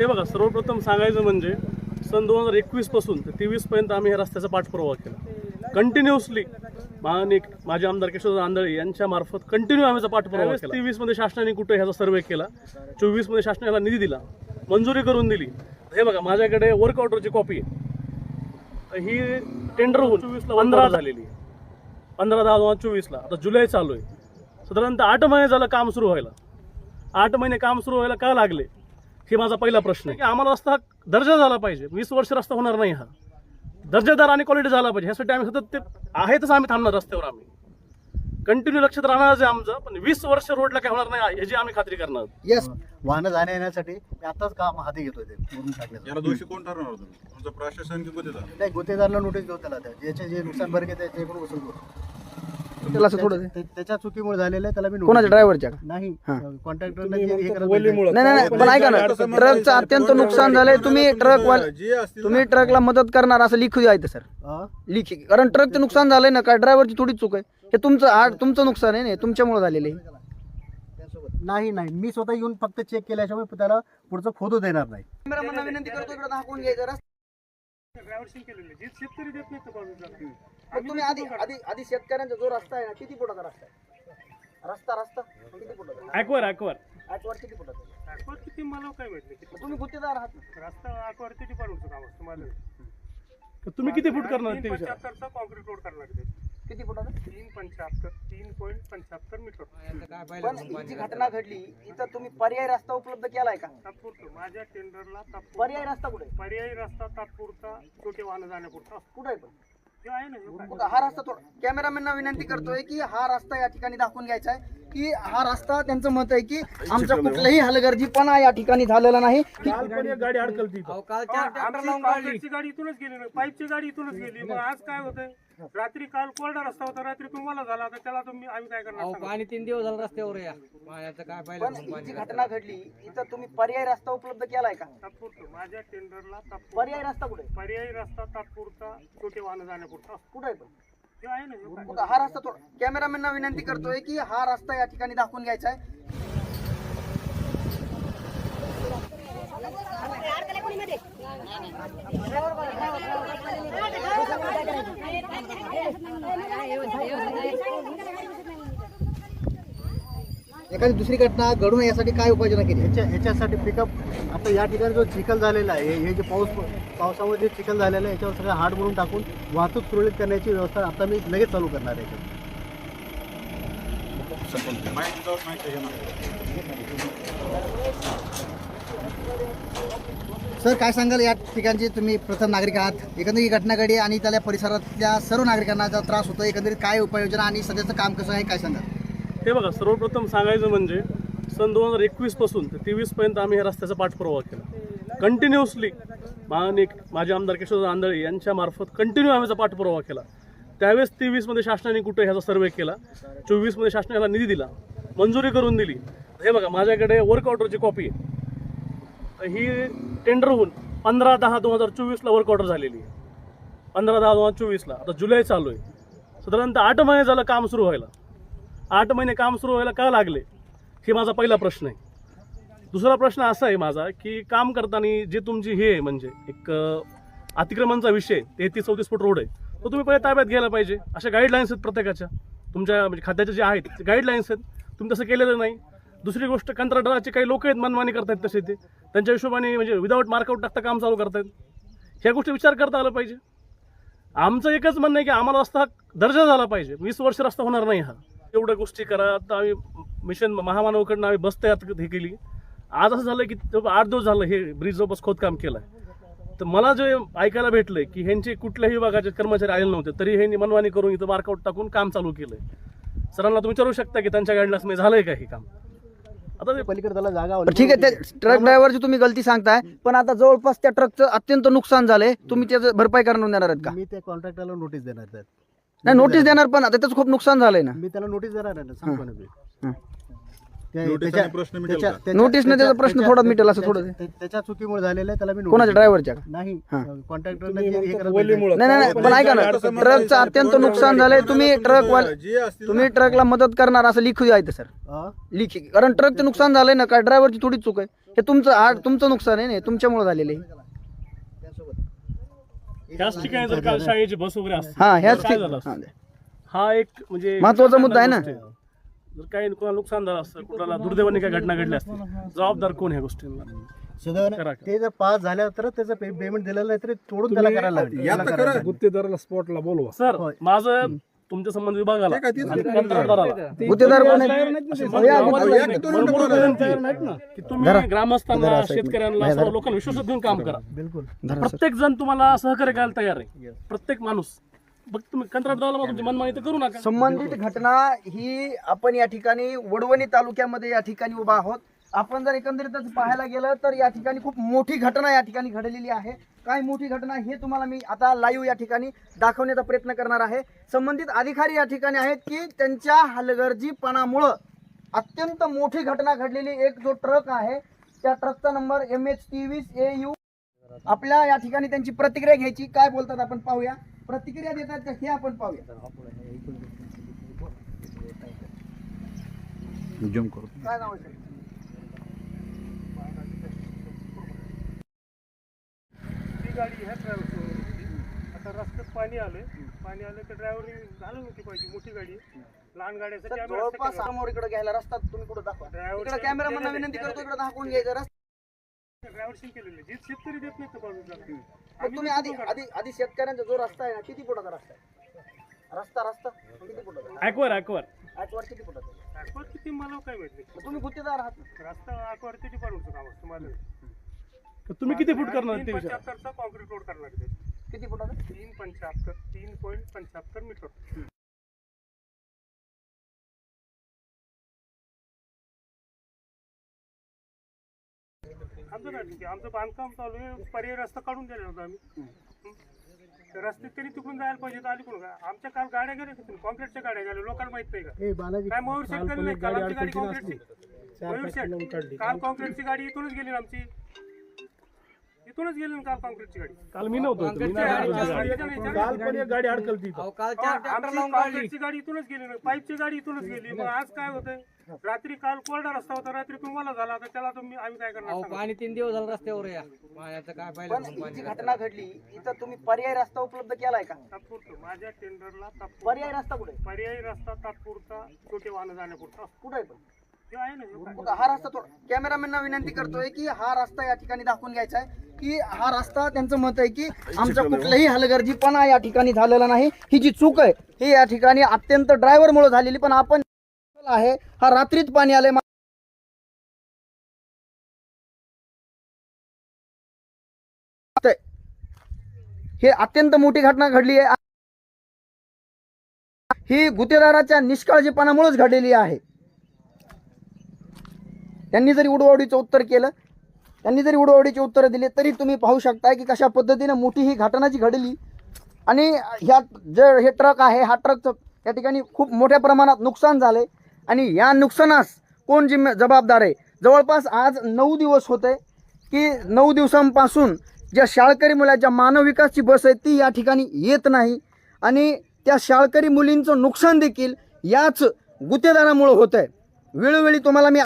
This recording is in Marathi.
हे बघा सर्वप्रथम सांगायचं म्हणजे सन दोन हजार एकवीसपासून ते तेवीस पर्यंत आम्ही ह्या रस्त्याचा पाठपुरावा केला. कंटिन्युअसली माननीय माझे आमदार किशोर आंधळे यांच्या मार्फत कंटिन्यू आम्ही पाठपुरावा केला. तेवीसमध्ये शासनाने कुठे ह्याचा सर्वे केला? चोवीसमध्ये शासनाला निधी दिला. मंजुरी करून दिली. हे बघा माझ्याकडे वर्क ऑर्डरची कॉपी आहे. ही टेंडर होऊन चोवीसला पंधरा झालेली आहे. पंधरा दहा दोन हजार चोवीसला. आता जुलै चालू आहे. साधारणतः आठ महिने झालं काम सुरू व्हायला. आठ महिने काम सुरू व्हायला का लागले? हे माझा पहिला प्रश्न आहे. की आम्हाला रस्ता दर्जा झाला पाहिजे. वीस वर्ष रस्ता होणार नाही हा. दर्जेदार आणि क्वालिटी झाला पाहिजे. ह्यासाठी आम्ही सतत ते आहेतच आम्ही थांबणार रस्त्यावर आम्ही. कंटिन्यू लक्षात राहणारच आहे आमचं पण वीस वर्ष रोडला काय होणार नाही याची आम्ही खात्री करणार. येस वाहनं जाण्या येण्यासाठी मी आताच काम हाती घेतोय ते मुरुम टाकण्याचं याला दोषी कोण ठरवणार तुम्ही तुमचं प्रशासन की गुन्हेगार? नाही गुत्तेदारला नोटीस देऊ त्याला त्या. ज्याचे जे नुकसान भरके त्याच्याकडून वसूल करू. त्याला असं थोडं त्या- त्याच्या चुकीमुळे झालेलं आहे त्याला मी कोणाच्या. ड्रायव्हरच्या नाही हा. कॉन्ट्रॅक्टरला हे करत नाही. नाही नाही नाही, पण ऐका ना ट्रकचं अत्यंत नुकसान झालंय तुम्ही ट्रक तुम्ही ट्रकला मदत करणार असं लिखू द्यायचं सर? लिखी कारण ट्रकचं नुकसान झालंय ना काय ड्रायव्हरची थोडी चूक आहे हे तुमचं आ- तुमचं नुकसान आहे ना तुमच्यामुळे झालेलं आहे नाही नाही मी स्वतः येऊन फक्त चेक केल्याशिवाय त्याला पुढचं खोदू देणार नाही विनंती करतो मग तुम्ही आधी आधी आधी शेतकऱ्यांचा जो रस्ता आहे ना किती फुटाचा रस्ता आहे? रस्ता रस्ता किती फुटाचा? ॲक्वर आठवर किती फुटाचा? आहे? किती मला काय माहिती तुम्ही गुत्तेदार आहात ना. रस्ता ॲक्वर किती असतं मला तुम्ही किती फूट करणार ते कॉन्क्रीट रोड करणार. किती फुटाचा? तीन पंच्याहत्तर तीन पॉईंट पंच्याहत्तर मीटर. पण ही जी घटना घडली इथं तुम्ही पर्याय रस्ता उपलब्ध केलाय का? तात्पुरतं. माझ्या टेंडरला पर्याय रस्ता कुठे? आहे? पर्यायी रस्ता तात्पुरता छोटे वाहनं जाण्यापुरता. कुठे आहे पण? हे आहे ना हे काय? बघा, हा रस्ता थोडा कॅमेरामॅनना विनंती करतोय की हा रस्ता या ठिकाणी दाखवून घ्यायचा आहे. की हा रस्ता त्यांचं मत आहे की आमचा कुठलाही हलगर्जीपणा या ठिकाणी झालेला नाही. की गाडी अडकलती इथं. आमची काँक्रीटची गाडी इथूनच गेली ना. पाईपची गाडी इथूनच गेली. मग आज काय होतंय? रात्री काल कोरडा रस्ता होता रात्री तुम्हाला झाला आता त्याला तुम्ही आम्ही काय करणार? पाणी तीन दिवस झालं रस्त्यावर या. पाण्याचं काय पण पाहिलं ही जी घटना घडली. इथं तुम्ही पर्याय रस्ता उपलब्ध केलाय का? तात्पुरतं. माझ्या टेंडरला तात्पुरता. पर्याय रस्ता कुठे? पर्यायी रस्ता तात्पुरता छोटे वाहनं जाण्यापुरता. कुठे आहे पण हे आहे ना हे काय? बघा, हा रस्ता थोडा कॅमेरामॅनना विनंती करतोय की हा रस्ता या ठिकाणी दाखवून घ्यायचा आहे. एखादी दुसरी घटना घडून यासाठी काय उपाययोजना केली? याच्या याच्यासाठी पिकअप आता या ठिकाणी जो चिखल झालेला आहे हे- जे पाऊस पावसामुळे जे चिखल झालेलं आहे याच्यावर सगळं हाड म्हणून टाकून वाहतूक सुरळीत करण्याची व्यवस्था आता मी लगेच चालू करणार आहे. माहिती सर काय सांगाल? या ठिकाणची तुम्ही प्रथम नागरिक आहात. एकंदरीत ही घटना घडी आणि त्याला परिसरातल्या सर्व नागरिकांना जो त्रास होतो एकंदरीत काय उपाययोजना आणि सध्याचं काम कसं आहे काय सांगाल? हे बघा सर्वप्रथम सांगायचं म्हणजे सन दोन हजार एकवीसपासून ते तेवीस पर्यंत आम्ही ह्या रस्त्याचा पाठपुरावा केला. कंटिन्युअसली माननीय माझे आमदार किशोर आंधळे यांच्या मार्फत कंटिन्यू आम्ही पाठपुरावा केला. त्यावेळेस तेवीसमध्ये शासनाने कुठे ह्याचा सर्वे केला चोवीसमध्ये शासनाला निधी दिला मंजुरी करून दिली. हे बघा माझ्याकडे वर्क ऑर्डरची कॉपी आहे. ही टेंडर होऊन पंधरा दहा दोन हजार चोवीसला वर्क ऑर्डर झालेली आहे. पंधरा दहा दोन हजार चोवीसला. आता जुलै चालू आहे. साधारणतः आठ महिने झालं काम सुरू व्हायला. आठ महिने काम सुरू व्हायला का लागले? हे माझा पहिला प्रश्न आहे. दुसरा प्रश्न असा आहे माझा की काम करताना जे तुमची हे आहे म्हणजे एक अतिक्रमणचा विषय तेहतीस चौतीस फूट रोड आहे तो तुम्ही पहिले ताब्यात घ्यायला पाहिजे. अशा गाईडलाईन्स आहेत प्रत्येकाच्या. तुमच्या म्हणजे खात्याच्या जे आहेत ते गाईडलाईन्स आहेत. तुम्ही तसं केलेलं नाही. दुसरी गोष्ट कंत्राटदाराचे काही लोक आहेत मनमानी करतायत तसे ते. त्यांच्या हिशोबाने म्हणजे विदाऊट मार्कआउट टाकता काम चालू करतायत. ह्या गोष्टी विचार करता आलं पाहिजे. आमचं एकच म्हणणं आहे की आम्हाला रस्ता दर्जा झाला पाहिजे. वीस वर्ष रस्ता होणार नाही हा. एवढ्या गोष्टी करा. आता आम्ही मिशन महामानवकडनं आम्ही बस तयार हे केली. आज असं झालं की आठ दिवस झालं हे ब्रिज जवळपास खोदकाम केलं आहे तर मला जे ऐकायला भेटलंय की ह्यांचे कुठल्याही विभागाचे कर्मचारी आलेले नव्हते तरी ह्यांनी मनमानी करून इथं मार्कआउट टाकून काम चालू केलंय. सरांना तुम्ही विचारू शकता की त्यांच्या गाईडलाईन्समध्ये झालंय का हे काम? आता ते पलीकडे त्याला जागा बरं, ठीक आहे ते ट्रक ड्रायव्हरची तुम्ही गलती सांगताय पण आता जवळपास त्या ट्रकचं अत्यंत नुकसान झालंय. तुम्ही त्याचं भरपाई करून देणार आहेत का? मी त्या कॉन्ट्रॅक्टरला नोटीस देणार. नाही नोटीस देणार पण आता त्याचं खूप नुकसान झालंय ना. मी त्याला नोटीस देणार आहे ना सांगतो ना मी. हं. त्या- नोटीसाने त्याच्या- प्रश्न मिटेल त्याच्या- का? त्याच्या- नोटीसने त्याचा प्रश्न थोडा मिटेल असं थोडं. त्या- त्याच्या चुकीमुळे झालेलं आहे त्याला मी कोणाच्या ड्रायव्हरच्या का नाही हा. कॉन्ट्रॅक्टरने करत नाही. नाही नाही नाही, पण ऐका ना ट्रकचं अत्यंत नुकसान झालंय तुम्ही ट्रक तुम्ही ट्रकला मदत करणार असं लिखू द्यायचं सर हा? लिखी कारण ट्रकचं नुकसान झालंय ना काय ड्रायव्हरची थोडी चूक आहे हे तुमचं आ- तुमचं नुकसान आहे ना हे तुमच्यामुळे झालेलं आहे त्याच ठिकाणी जर काल शाळेची बस वगैरे असते हा ह्याच तर काय झालं असतं? हा. हा एक म्हणजे महत्त्वाचा मुद्दा आहे ना. जर काही कोणाला नुकसान झालं असतं कुणाला दुर्दैवाने काही घटना घडल्या असतील जबाबदार कोण ह्या गोष्टींना सुदैवाने करा. ते जर पास झाल्या तर त्याचं पेमेंट दिलेलं नाही तरी तोडून त्याला करायला लागेल. यात तर खरं गुत्तेदाराला स्पॉटला बोलवा. सर माझं तुमच्या संबंध विभागाला ते काय तीच आणि कंत्राटदाराला गुत्तेदार कोण आहेत? अशी हो, या, गावात या, नाही. एक दोन भरपूर नंबर विनंती आहे की तुम्ही ग्रामस्थांना शेतकऱ्यांना सर्व लोकांना विश्वासात घेऊन काम करा. बिलकुल. प्रत्येक जण तुम्हाला सहकार्य करायला तयार आहे. प्रत्येक माणूस फक्त तुम्ही कंत्राटदाराला तुमची मनमानी तर करू नका. संबंधित घटना ही आपण या ठिकाणी वडवणी तालुक्यामध्ये या ठिकाणी उभा आहोत. आपण जर एकंदरीतच पाहायला गेलं तर या ठिकाणी खूप मोठी घटना या ठिकाणी घडलेली आहे. काय मोठी घटना हे तुम्हाला मी आता लाईव्ह या ठिकाणी दाखवण्याचा प्रयत्न करणार आहे. संबंधित अधिकारी या ठिकाणी आहेत की त्यांच्या हलगर्जीपणामुळं अत्यंत मोठी घटना घडलेली एक जो ट्रक आहे त्या ट्रकचा नंबर एम एच तेवीस ए यू आपल्या या ठिकाणी त्यांची प्रतिक्रिया घ्यायची. काय बोलतात आपण पाहूया. प्रतिक्रिया देतात का? हे आपण पाहूया. काय नाव आहे सर? ती गाडी ह्या ड्रायव्हर आता रस्त्यात पाणी आलंय. पाणी आलं तर ड्रायव्हरने घालून होती पाहिजे. मोठी गाडी आहे. लहान गाड्यासाठी आम्ही जवळपास रस्ता केला. समोर इकडे घ्यायला रस्ता तुम्ही कुठं दाखवा. ड्रायव्हर इकडे कॅमेरामॅन विनंती करतो इकडे दाखवून घ्यायचं रस्ता. ड्रायव्हर शिंग केलेले जे शेतकरी देत नाहीत ना बाजूला मग तुम्ही आधी आधी आधी शेतकऱ्यांचा जो रस्ता आहे ना किती फुटाचा रस्ता आहे? रस्ता रस्ता किती फुटाचा ऍक्वर ऍक्वर आठवर किती फुटाचा आहे? ऍक्वार किती मला काय माहीत नाही. मग तुम्ही गुत्तेदार आहात ना. रस्ता ऍक्वार किती पाडूचं काम? असतं माझं तुम्ही किती फूट करणार ते तीन विचार पंच्याहत्तरचा कॉन्क्रीट रोड करणार आहे. किती फुटाचा? तीन पंच्याहत्तर तीन पॉईंट पंच्याहत्तर मीटर. आमचं नाही ठीक आहे. आमचं बांधकाम चालू आहे. पर्याय रस्ता काढून दिला होता आम्ही. रस्त्यात तरी तिकडून जायला पाहिजे आली कोण? का आमच्या काल गाड्या गेल्या तिथून कॉन्क्रीटच्या गाड्या गेल्या. लोकांना माहीत नाही का? काय मयूर शेट नाही काल आमची गाडी कॉन्क्रीटची. मयूर शेट. काल कॉन्क्रीटची गाडी इथूनच गेली ना आमची. इथूनच गेली ना काल कॉन्क्रीटची गाडी. काल मी नव्हतो इथं. मी नाही. काल पण एक गाडी अडकलती अहो, काल हा, चार ट्रॅक्टर आमची लावून काढली. कॉन्क्रीटची गाडी इथूनच गेली ना. पाईपची गाडी इथूनच गेली. मग आज काय होतंय? रात्री काल कोरडा रस्ता होता. रात्री तुम्हाला झाला तर त्याला तुम्ही आम्ही काय करणार अहो सांगा? पाणी तीन दिवस झालं रस्त्यावर या. पाण्याचं काय पण पाहिलं ही पाणी. जी घटना घडली? इथं तुम्ही पर्याय रस्ता उपलब्ध केलाय का? तात्पुरतं. माझ्या टेंडरला तात्पुरतं. पर्याय रस्ता कुठे? आहे? पर्यायी रस्ता तात्पुरता छोटे वाहन जाण्यापुरता. कुठं पण? बघा, हा रस्ता थोडा कॅमेरामॅनना विनंती करतोय की हा रस्ता या ठिकाणी दाखवून घ्यायचा आहे. की हा रस्ता त्यांचं मत आहे की आमचा कुठलाही हलगर्जीपणा या ठिकाणी झालेला नाही. ही जी चूक आहे ही या ठिकाणी अत्यंत ड्रायव्हर मुळे झालेली पण आपण आहे हा रात्रीत पाणी आलंय. हे अत्यंत मोठी घटना घडली आहे. ही गुत्तेदाराच्या निष्काळजीपणामुळेच घडलेली आहे. त्यांनी जरी उडवाडीचं उत्तर केलं त्यांनी जरी उडवाडीचे उत्तर दिले तरी तुम्ही पाहू शकता की कशा पद्धतीनं मोठी ही घटना जी घडली. आणि ह्या जे हे ट्रक आहे हा ट्रकचं या ठिकाणी खूप मोठ्या प्रमाणात नुकसान झाले आणि या नुकसानास कोण जिम्मे जबाबदार आहे? जवळपास आज नऊ दिवस होते की नऊ दिवसांपासून ज्या शाळकरी मुलाच्या मानव विकासची बस आहे ती या ठिकाणी येत नाही. आणि त्या शाळकरी मुलींचं नुकसान देखील याच गुत्तेदारामुळं होतं आहे वेळोवेळी तुम्हाला मी